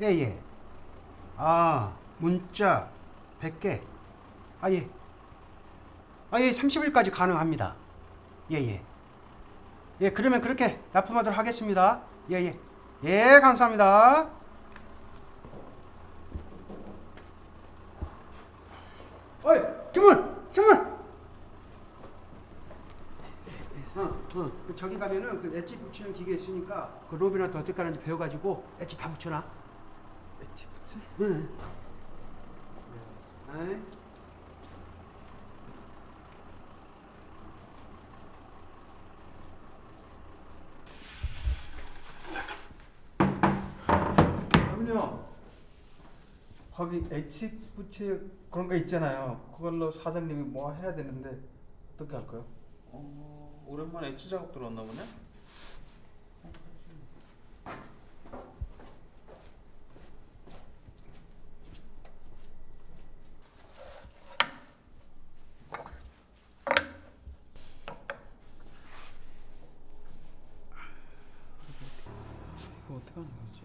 예. 예, 예. 아, 문자 100개. 아, 예. 아, 예, 30일까지 가능합니다. 예, 예. 예, 그러면 그렇게 납품하도록 하겠습니다. 예, 예. 예, 감사합니다. 어이, 주문! 주문! 어, 어, 그 저기 가면은 그 엣지 붙이는 기계 있으니까 그 로비나트 어떻게 하는지 배워가지고 엣지 다 붙여놔. 엣지 붙지? 응. 아이. 그럼요. 거기 엣지 붙이 그런 거 있잖아요. 그걸로 사장님이 뭐 해야 되는데 어떻게 할까요? 어, 오랜만에 엣지 작업 들어왔나 보네? 이거 어떻게 하는 거지?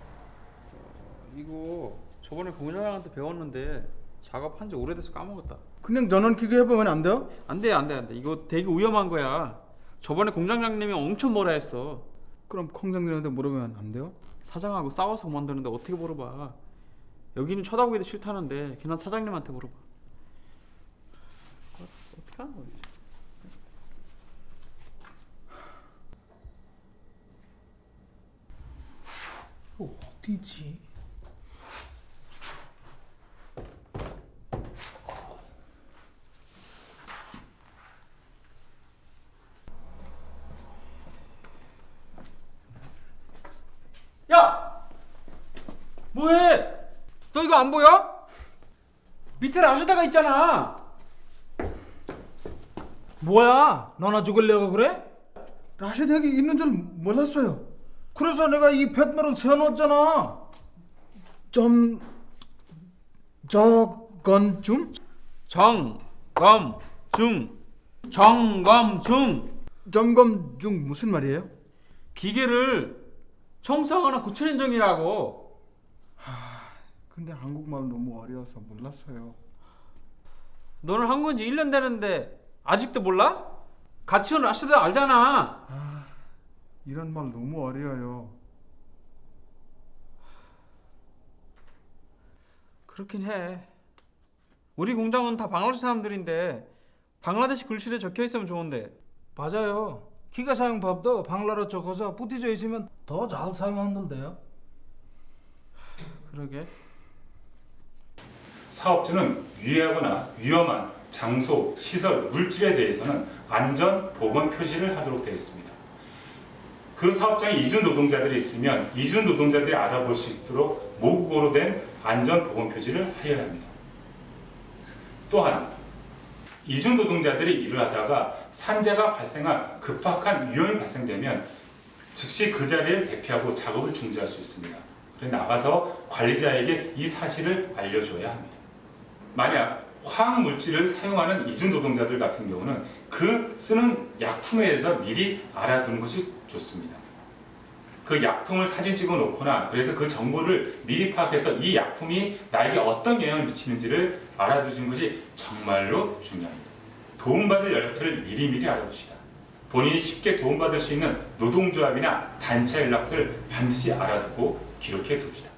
어, 이거 저번에 공장한테 배웠는데 작업한 지 오래돼서 까먹었다. 그냥 전원 기계 해보면 안 돼요? 안 돼, 안 돼, 안 돼. 이거 되게 위험한 거야. 저번에 공장장님이 엄청 뭐라 했어. 그럼 콩장님한테 물으면 안 돼요? 사장하고 싸워서 만드는데 어떻게 물어봐. 여기는 쳐다보기도 싫다는데 그냥 사장님한테 물어봐. 어, 어떻게 하는 거지? 어, 어디지? 야! 뭐해? 너 이거 안 보여? 밑에 라슈다가 있잖아. 뭐야? 너나 죽으려고 그래? 라시덱이 있는 줄 몰랐어요. 그래서 내가 이 뱃말을 세워놨잖아. 좀 저건중 정, 검, 중. 정검, 중. 점검 중 무슨 말이에요? 기계를 청소하거나 고치는 중이라고. 근데 한국말 너무 어려워서 몰랐어요. 너는 한 건지 1년 되는데 아직도 몰라? 같이 온 라슈다 알잖아. 이런 말 너무 어려워요. 그렇긴 해. 우리 공장은 다 방글라데시 사람들인데 방글라데시 글씨에 적혀 있으면 좋은데 맞아요. 기계 사용법도 방라로 적어서 뿌티져 있으면 더 잘 사용한다는데요. 그러게. 사업주는 유해하거나 위험한 장소, 시설, 물질에 대해서는 안전 보건 표시를 하도록 되어 있습니다. 그 사업장에 이준 노동자들이 있으면 이준 노동자들이 알아볼 수 있도록 모국어로 된 안전 보건 표시를 하여야 합니다. 또한 이준 노동자들이 일을 하다가 산재가 발생한 급박한 위험이 발생되면 즉시 그 자리를 대피하고 작업을 중지할 수 있습니다. 그래 나가서 관리자에게 이 사실을 알려줘야 합니다. 만약 화학 물질을 사용하는 이중 노동자들 같은 경우는 그 쓰는 약품에 대해서 미리 알아두는 것이 좋습니다. 그 약품을 사진 찍어 놓거나 그래서 그 정보를 미리 파악해서 이 약품이 나에게 어떤 영향을 미치는지를 알아두시는 것이 정말로 중요합니다. 도움받을 연락처를 미리미리 알아둡시다. 본인이 쉽게 도움받을 수 있는 노동조합이나 단체 연락처를 반드시 알아두고 기록해 둡시다.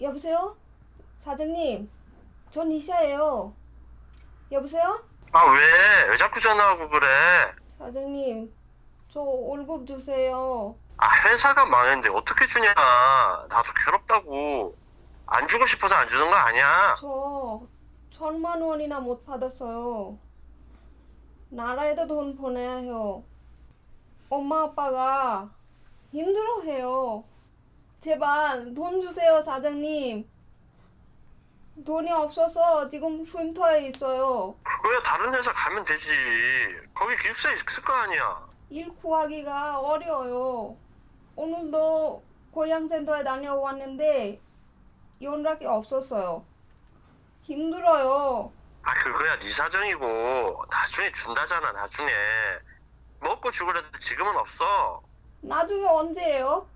여보세요? 사장님, 전 이샤예요. 여보세요? 아, 왜? 왜 자꾸 전화하고 그래? 사장님, 저 월급 주세요. 아, 회사가 망했는데 어떻게 주냐? 나도 괴롭다고. 안 주고 싶어서 안 주는 거 아니야? 저 천만 원이나 못 받았어요. 나라에도 돈 보내야 해요. 엄마 아빠가 힘들어해요. 제발 돈 주세요, 사장님. 돈이 없어서 지금 쉼터에 있어요. 왜 다른 회사 가면 되지? 거기 기숙사 있을 거 아니야? 일 구하기가 어려워요. 오늘도 고향센터에 다녀왔는데 연락이 없었어요. 힘들어요. 아, 그거야 네 사정이고 나중에 준다잖아, 나중에. 먹고 죽으려도 지금은 없어. 나중에 언제예요?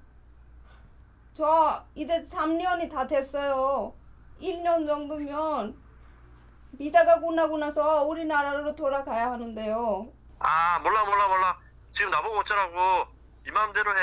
저 이제 3년이 다 됐어요. 1년 정도면 비자가 끝나고 나서 우리나라로 돌아가야 하는데요. 아, 몰라, 몰라, 몰라. 지금 나보고 어쩌라고. 네 마음대로 해.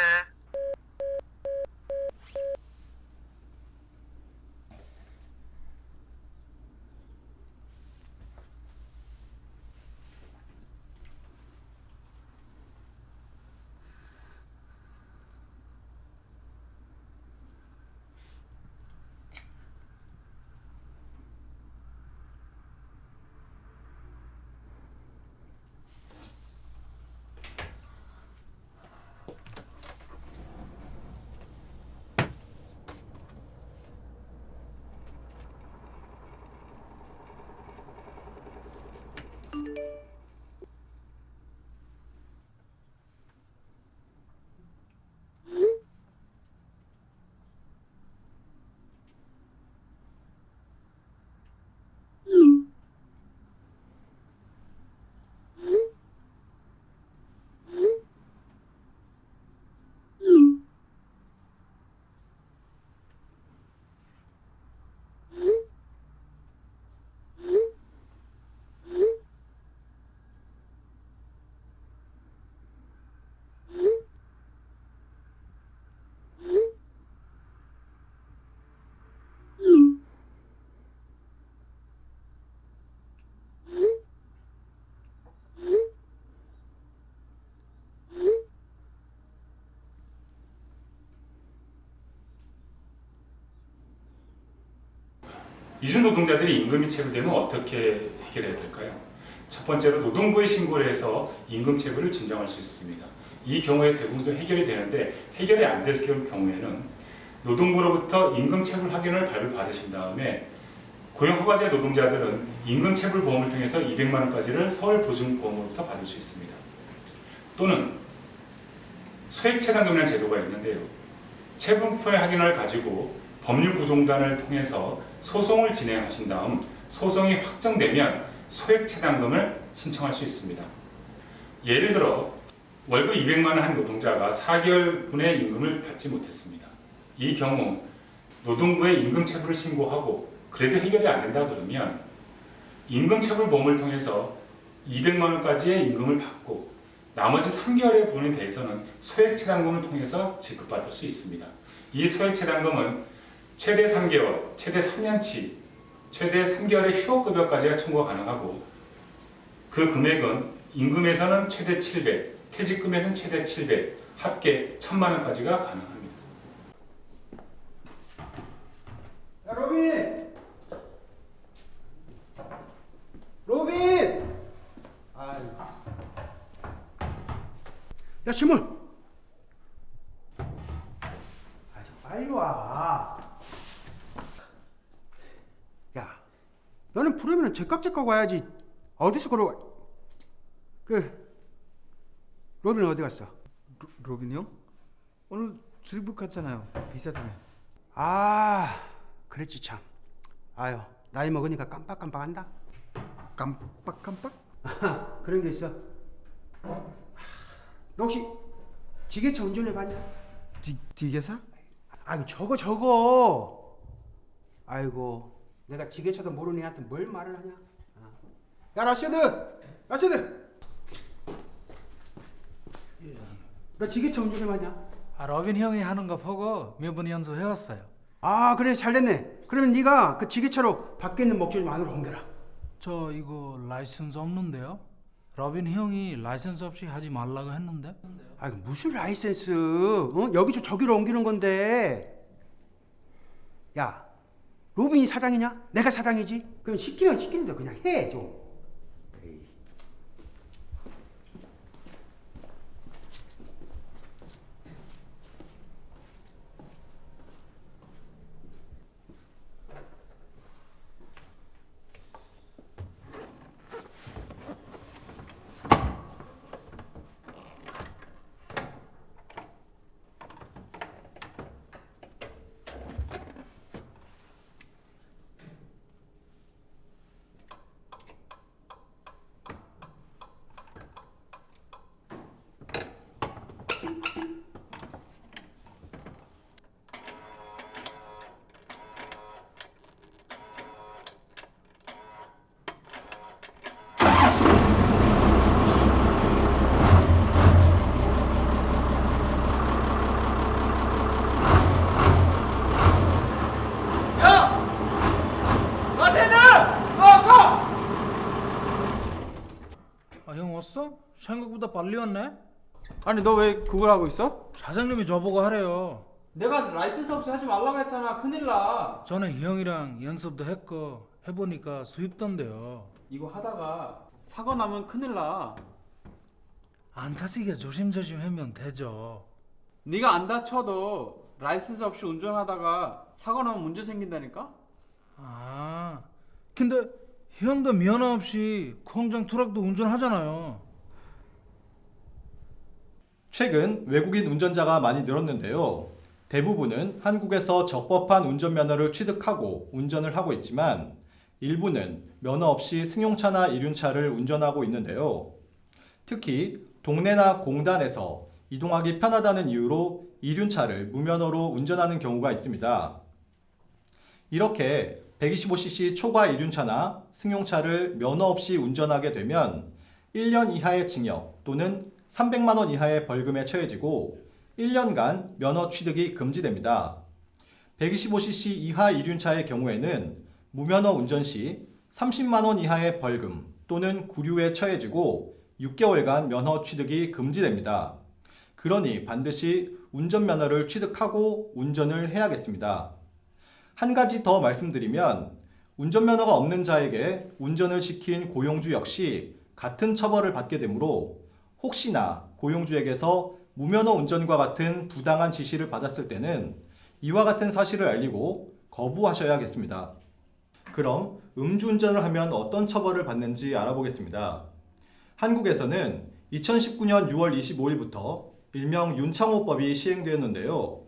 이준 노동자들이 임금이 체불되면 어떻게 해결해야 될까요? 첫 번째로 노동부에 신고를 해서 임금 체불을 진정할 수 있습니다. 이 경우에 대부분도 해결이 되는데 해결이 안 될 경우에는 노동부로부터 임금 체불 확인을 발부받으신 다음에 고용 허가제 노동자들은 임금 체불 보험을 통해서 200만 원까지를 서울 보증보험으로부터 받을 수 있습니다. 또는 소액체당금이라는 제도가 있는데요. 체불포의 확인을 가지고 법률 구종단을 통해서 소송을 진행하신 다음 소송이 확정되면 소액 체당금을 신청할 수 있습니다. 예를 들어 월급 200만 원 한 노동자가 4개월분의 임금을 받지 못했습니다. 이 경우 노동부에 임금 체불을 신고하고 그래도 해결이 안 된다 그러면 임금 체불 보험을 통해서 200만 원까지의 임금을 받고 나머지 3개월의 부분에 대해서는 소액 체당금을 통해서 지급받을 수 있습니다. 이 소액 체당금은 최대 3개월, 최대 3년치, 최대 3개월의 휴업급여까지가 청구 가능하고 그 금액은 임금에서는 최대 700, 퇴직금에서는 최대 700, 합계 1000만 원까지가 가능합니다. 야 로빈! 로빈! 아유. 야 시몬! 아좀 빨리 와. 야, 너는 부르면 제깍제깍 와야지. 어디서 걸어와? 그 로빈 어디 갔어? 로, 로빈이 형? 오늘 출국 갔잖아요. 비자 때문에. 아, 그랬지 참. 아유, 나이 먹으니까 깜빡깜빡한다. 깜빡깜빡? 그런 게 있어. 너 혹시 지게차 운전해 봤냐? 지, 지게사? 아이고 저거 저거. 아이고 내가 지게차도 모르는 애한테 뭘 말을 하냐? 어. 야 라시드, 라시드. 너 지게차 운전해봤냐? 아, 러빈 형이 하는 거 보고 몇 번 연습해왔어요. 아 그래 잘 됐네. 그러면 네가 그 지게차로 밖에 있는 목줄 좀 안으로 옮겨라. 저 이거 라이선스 없는데요? 러빈 형이 라이선스 없이 하지 말라고 했는데. 아 무슨 라이센스? 어? 여기서 저기로 옮기는 건데. 야, 로빈이 사장이냐? 내가 사장이지? 그럼 시키면 시키는 대로 그냥 해 좀. 에이. 아 형 왔어? 생각보다 빨리 왔네. 아니 너 왜 그걸 하고 있어? 사장님이 저보고 하래요. 내가 라이센스 없이 하지 말라고 했잖아. 큰일 나. 전에 이 형이랑 연습도 했고 해보니까 수입던데요. 이거 하다가 사고 나면 큰일 나. 안 타시게 조심조심 하면 되죠. 네가 안 다쳐도 라이센스 없이 운전하다가 사고 나면 문제 생긴다니까? 아, 근데 형도 면허 없이 공장 트럭도 운전하잖아요. 최근 외국인 운전자가 많이 늘었는데요. 대부분은 한국에서 적법한 운전면허를 취득하고 운전을 하고 있지만 일부는 면허 없이 승용차나 이륜차를 운전하고 있는데요. 특히 동네나 공단에서 이동하기 편하다는 이유로 이륜차를 무면허로 운전하는 경우가 있습니다. 이렇게 125cc 초과 이륜차나 승용차를 면허 없이 운전하게 되면 1년 이하의 징역 또는 300만 원 이하의 벌금에 처해지고 1년간 면허 취득이 금지됩니다. 125cc 이하 이륜차의 경우에는 무면허 운전 시 30만 원 이하의 벌금 또는 구류에 처해지고 6개월간 면허 취득이 금지됩니다. 그러니 반드시 운전면허를 취득하고 운전을 해야겠습니다. 한 가지 더 말씀드리면 운전면허가 없는 자에게 운전을 시킨 고용주 역시 같은 처벌을 받게 되므로 혹시나 고용주에게서 무면허 운전과 같은 부당한 지시를 받았을 때는 이와 같은 사실을 알리고 거부하셔야겠습니다. 그럼 음주운전을 하면 어떤 처벌을 받는지 알아보겠습니다. 한국에서는 2019년 6월 25일부터 일명 윤창호법이 시행되었는데요.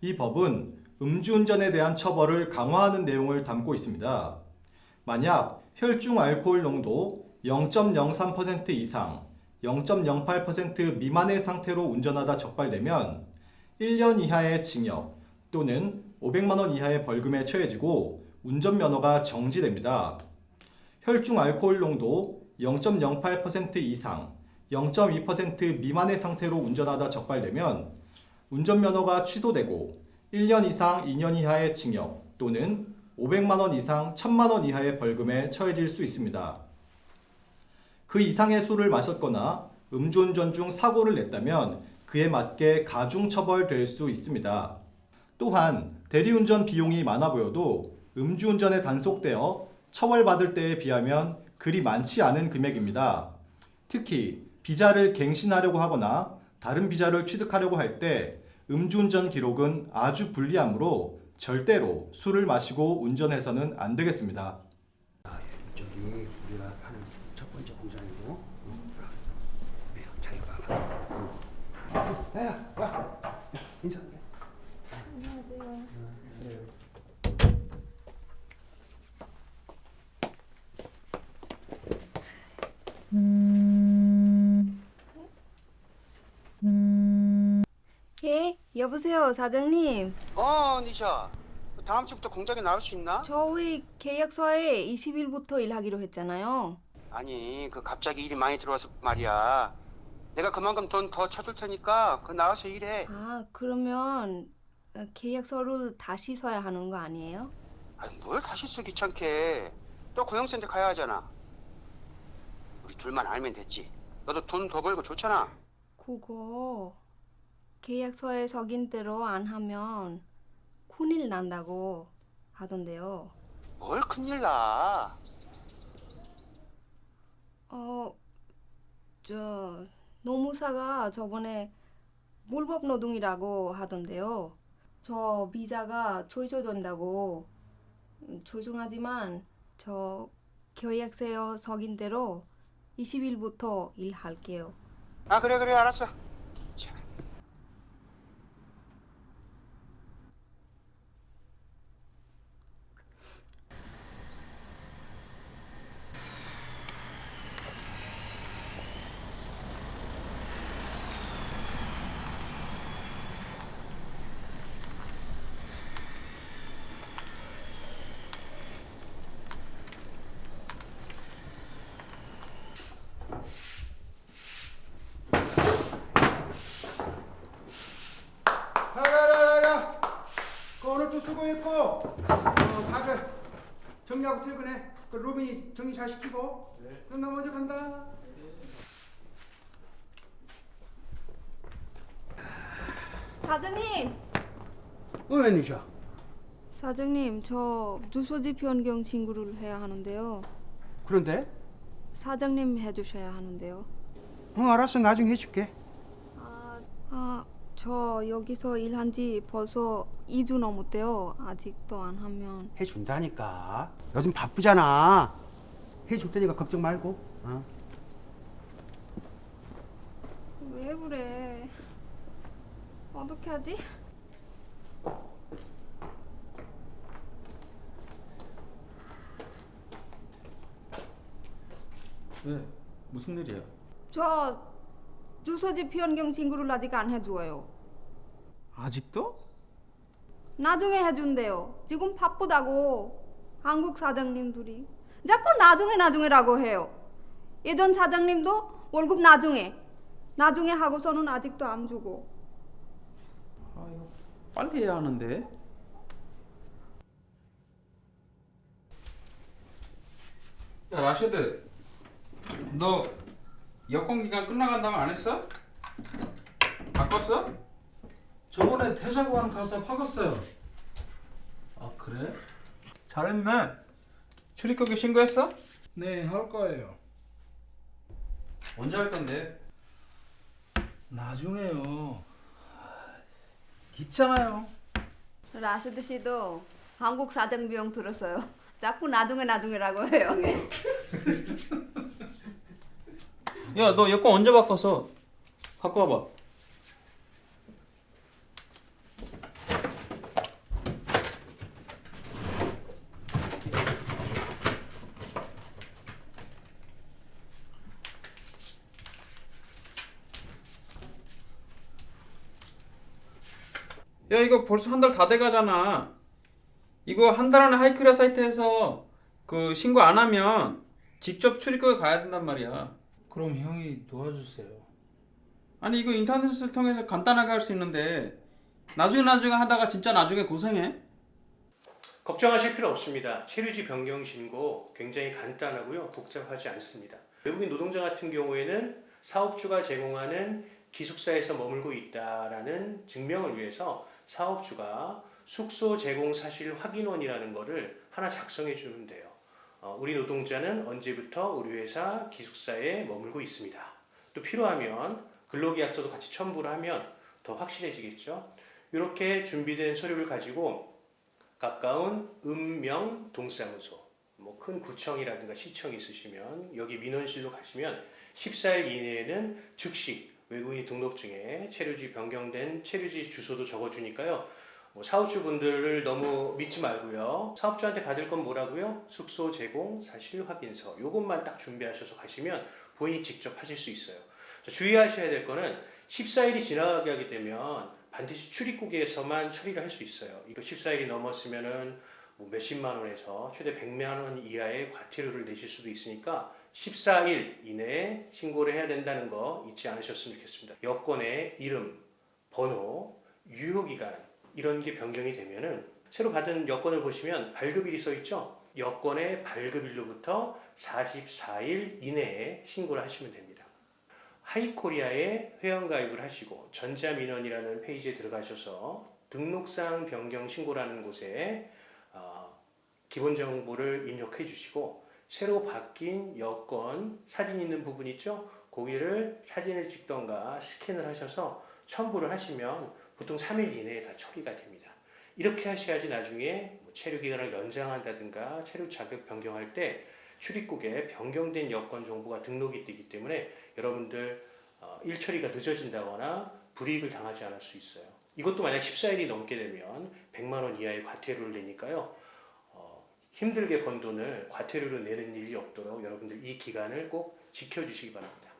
이 법은 음주운전에 대한 처벌을 강화하는 내용을 담고 있습니다. 만약 혈중 알코올 농도 0.03% 이상, 0.08% 미만의 상태로 운전하다 적발되면 1년 이하의 징역 또는 500만 원 이하의 벌금에 처해지고 운전면허가 정지됩니다. 혈중 알코올 농도 0.08% 이상, 0.2% 미만의 상태로 운전하다 적발되면 운전면허가 취소되고 1년 이상 2년 이하의 징역 또는 500만 원 이상 1000만 원 이하의 벌금에 처해질 수 있습니다. 그 이상의 술을 마셨거나 음주운전 중 사고를 냈다면 그에 맞게 가중 처벌될 수 있습니다. 또한 대리운전 비용이 많아 보여도 음주운전에 단속되어 처벌받을 때에 비하면 그리 많지 않은 금액입니다. 특히 비자를 갱신하려고 하거나 다른 비자를 취득하려고 할 때 음주운전 기록은 아주 불리하므로 절대로 술을 마시고 운전해서는 안 되겠습니다. 저기 우리가 하는 첫 번째 공장이고. 네, 자 이거 봐봐. 야, 와, 야, 인사. 예? 여보세요, 사장님. 어, 니샤. 다음 주부터 공장에 나올 수 있나? 저희 계약서에 20일부터 일하기로 했잖아요. 아니, 그 갑자기 일이 많이 들어와서 말이야. 내가 그만큼 돈 더 쳐줄 테니까 그 나와서 일해. 아, 그러면 어, 계약서를 다시 써야 하는 거 아니에요? 아니 뭘 다시 쓰 귀찮게. 또 고용센터 가야 하잖아. 우리 둘만 알면 됐지. 너도 돈 더 벌고 좋잖아. 그거 계약서에 적인 대로 안 하면 큰일 난다고 하던데요. 뭘 큰일 나. 어, 저 노무사가 저번에 불법 노동이라고 하던데요. 저 비자가 취소된다고. 음, 죄송하지만 저 계약서에 적인 대로 20일부터 일할게요. 아 그래 그래 알았어. 야야야야야 그 오늘 또 수고했고 어, 다들 정리하고 퇴근해. 그 로빈이 정리 잘 시키고. 그럼 나 먼저 간다. 사장님! 어 웬일이야 사장님, 저 주소지 변경 신고를 해야 하는데요. 그런데? 사장님 해주셔야 하는데요. 어 알았어. 나중에 해줄게. 아, 아, 저 여기서 일한 지 벌써 2주 넘었대요. 아직도 안 하면. 해준다니까 요즘 바쁘잖아 해줄 테니까 걱정 말고 어? 왜 그래? 어떻게 하지? 왜? 무슨 일이야? 저 주소지 변경 신고를 아직 안 해줘요. 아직도? 나중에 해준대요. 지금 바쁘다고 한국 사장님들이 자꾸 나중에 나중에라고 해요. 예전 사장님도 월급 나중에 나중에 하고서는 아직도 안 주고. 아 이거 빨리 해야 하는데. 야 라시드, 너 여권 기간 끝나간다고 안 했어? 바꿨어? 저번에 퇴사관 가서 바꿨어요. 아 그래? 잘했네. 출입국에 신고했어? 네, 할 거예요. 언제 할 건데? 나중에요. 있잖아요. 라시드 씨도 한국 사장 비용 들었어요. 자꾸 나중에 나중에라고 해요. 야 너 여권 언제 바꿨어? 갖고 와봐. 이거 벌써 한 달 다 돼가잖아. 이거 한 달 안에 하이크라 사이트에서 그 신고 안 하면 직접 출입국에 가야 된단 말이야. 그럼 형이 도와주세요. 아니 이거 인터넷을 통해서 간단하게 할 수 있는데 나중에 나중에 하다가 진짜 나중에 고생해? 걱정하실 필요 없습니다. 체류지 변경 신고 굉장히 간단하고요. 복잡하지 않습니다. 외국인 노동자 같은 경우에는 사업주가 제공하는 기숙사에서 머물고 있다라는 증명을 위해서 사업주가 숙소 제공 사실 확인원이라는 거를 하나 작성해 주면 돼요. 어, 우리 노동자는 언제부터 우리 회사 기숙사에 머물고 있습니다. 또 필요하면 근로계약서도 같이 첨부를 하면 더 확실해지겠죠. 이렇게 준비된 서류를 가지고 가까운 읍명 동사무소, 뭐 큰 구청이라든가 시청이 있으시면 여기 민원실로 가시면 14일 이내에는 즉시 외국인 등록증에 체류지 변경된 체류지 주소도 적어주니까요. 뭐 사업주 분들을 너무 믿지 말고요. 사업주한테 받을 건 뭐라고요? 숙소 제공 사실 확인서. 요것만 딱 준비하셔서 가시면 본인이 직접 하실 수 있어요. 자, 주의하셔야 될 거는 14일이 지나가게 하게 되면 반드시 출입국에서만 처리를 할 수 있어요. 이거 14일이 넘었으면은 뭐 몇십만 원에서 최대 100만 원 이하의 과태료를 내실 수도 있으니까 14일 이내에 신고를 해야 된다는 거 잊지 않으셨으면 좋겠습니다. 여권의 이름, 번호, 유효기간 이런 게 변경이 되면은 새로 받은 여권을 보시면 발급일이 써 있죠. 여권의 발급일로부터 44일 이내에 신고를 하시면 됩니다. 하이코리아에 회원가입을 하시고 전자민원이라는 페이지에 들어가셔서 등록상 변경 신고라는 곳에 어, 기본 정보를 입력해 주시고 새로 바뀐 여권 사진 있는 부분 있죠? 거기를 사진을 찍던가 스캔을 하셔서 첨부를 하시면 보통 3일 이내에 다 처리가 됩니다. 이렇게 하셔야지 나중에 뭐 체류 기간을 연장한다든가 체류 자격 변경할 때 출입국에 변경된 여권 정보가 등록이 되기 때문에 여러분들 어, 일 처리가 늦어진다거나 불이익을 당하지 않을 수 있어요. 이것도 만약 14일이 넘게 되면 100만 원 이하의 과태료를 내니까요. 어, 힘들게 번 돈을 과태료로 내는 일이 없도록 여러분들 이 기간을 꼭 지켜주시기 바랍니다.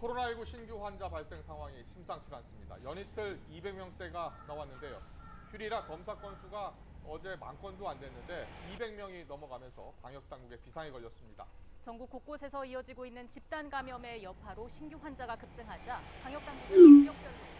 코로나19 신규 환자 발생 상황이 심상치 않습니다. 연이틀 200명대가 나왔는데요. 휴일이라 검사 건수가 어제 만 건도 안 됐는데 200명이 넘어가면서 방역 당국에 비상이 걸렸습니다. 전국 곳곳에서 이어지고 있는 집단 감염의 여파로 신규 환자가 급증하자 방역 당국은 지역별로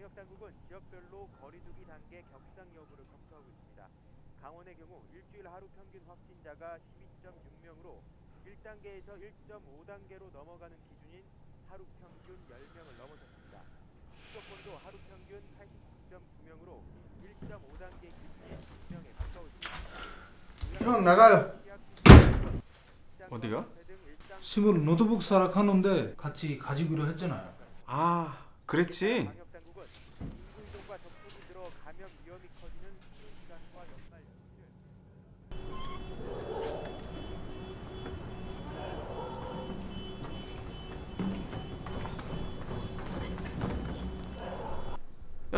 방역 당국은 지역별로 거리두기 단계 격상 여부를 검토하고 있습니다. 강원의 경우 일주일 하루 평균 확진자가 12.6명으로 1단계에서 1.5단계로 넘어가는 기준인 하루 평균 10명을 넘어섰습니다. 수도권도 하루 평균 89.9명으로 1.5단계 기준인 2명에 가까워집니다. 형 나가요. 어디가? 시물 노트북 사락하는데 같이 가지기로 했잖아요. 아, 그랬지.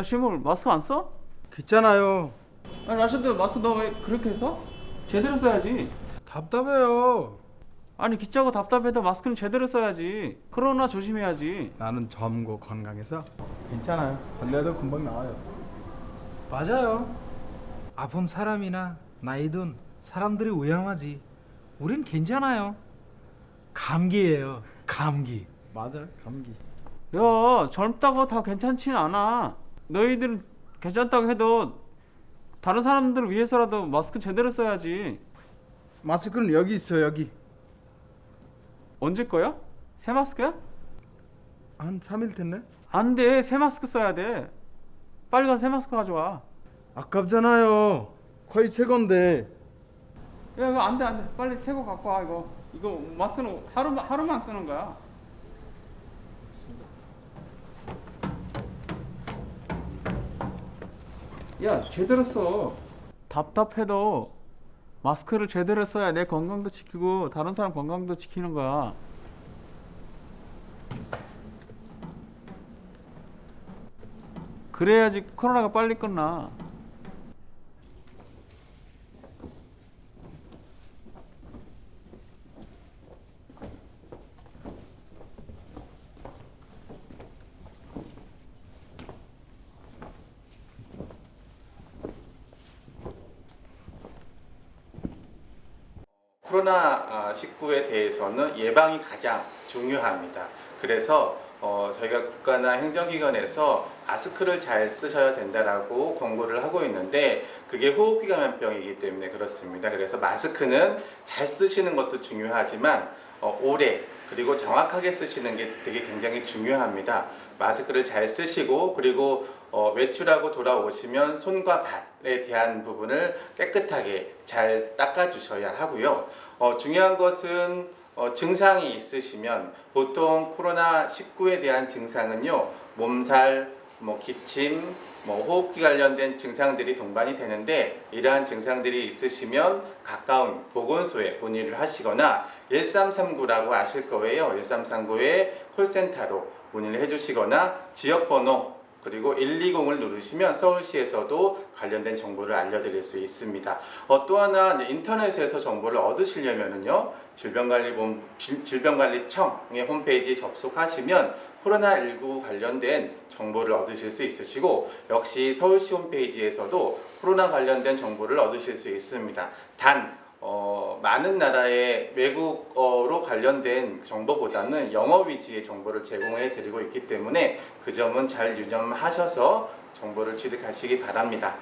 야, 시물 마스크 안 써? 괜찮아요. 아니, 라셔드 마스크 너 왜 그렇게 써? 제대로 써야지. 답답해요. 아니, 기차고 답답해도 마스크는 제대로 써야지. 코로나 조심해야지. 나는 젊고 건강해서 괜찮아요. 걸려도 금방 나와요. 맞아요. 아픈 사람이나 나이든 사람들이 위험하지. 우린 괜찮아요. 감기예요. 감기. 맞아, 감기. 야, 젊다고 다 괜찮지는 않아. 너희들은 괜찮다고 해도 다른 사람들을 위해서라도 마스크 제대로 써야지. 마스크는 여기 있어 여기. 언제 거야? 새 마스크야? 한 3일 됐네. 안 돼. 새 마스크 써야 돼. 빨리 가서 새 마스크 가져와. 아깝잖아요. 거의 새 건데. 야, 이거 안 돼, 안 돼. 빨리 새 거 갖고 와, 이거. 이거 마스크는 하루, 하루만 쓰는 거야. 야, 제대로 써. 답답해도 마스크를 제대로 써야 내 건강도 지키고 다른 사람 건강도 지키는 거야. 그래야지 코로나가 빨리 끝나. 19에 대해서는 예방이 가장 중요합니다. 그래서 어, 저희가 국가나 행정기관에서 마스크를 잘 쓰셔야 된다라고 권고를 하고 있는데 그게 호흡기 감염병이기 때문에 그렇습니다. 그래서 마스크는 잘 쓰시는 것도 중요하지만 어, 오래 그리고 정확하게 쓰시는 게 되게 굉장히 중요합니다. 마스크를 잘 쓰시고 그리고 어, 외출하고 돌아오시면 손과 발에 대한 부분을 깨끗하게 잘 닦아주셔야 하고요. 어, 중요한 것은 어, 증상이 있으시면 보통 코로나 19에 대한 증상은요 몸살, 뭐 기침, 뭐 호흡기 관련된 증상들이 동반이 되는데 이러한 증상들이 있으시면 가까운 보건소에 문의를 하시거나 1339라고 아실 거예요. 1339의 콜센터로 문의를 해주시거나 지역번호 그리고 120을 누르시면 서울시에서도 관련된 정보를 알려드릴 수 있습니다. 어, 또 하나 인터넷에서 정보를 얻으시려면은요 질병관리본 질- 질병관리청의 홈페이지에 접속하시면 코로나19 관련된 정보를 얻으실 수 있으시고 역시 서울시 홈페이지에서도 코로나 관련된 정보를 얻으실 수 있습니다. 단 어, 많은 나라의 외국어로 관련된 정보보다는 영어 위주의 정보를 제공해 드리고 있기 때문에 그 점은 잘 유념하셔서 정보를 취득하시기 바랍니다.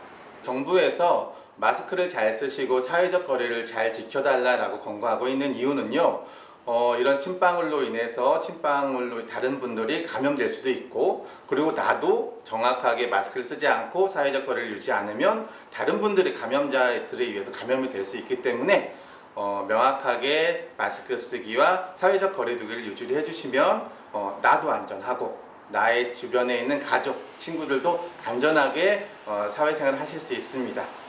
정부에서 마스크를 잘 쓰시고 사회적 거리를 잘 지켜달라라고 권고하고 있는 이유는요. 어, 이런 침방울로 인해서 침방울로 다른 분들이 감염될 수도 있고 그리고 나도 정확하게 마스크를 쓰지 않고 사회적 거리를 유지 않으면 다른 분들이 감염자들에 의해서 감염이 될 수 있기 때문에 어, 명확하게 마스크 쓰기와 사회적 거리두기를 유지를 해주시면 어, 나도 안전하고 나의 주변에 있는 가족, 친구들도 안전하게 어, 사회생활을 하실 수 있습니다.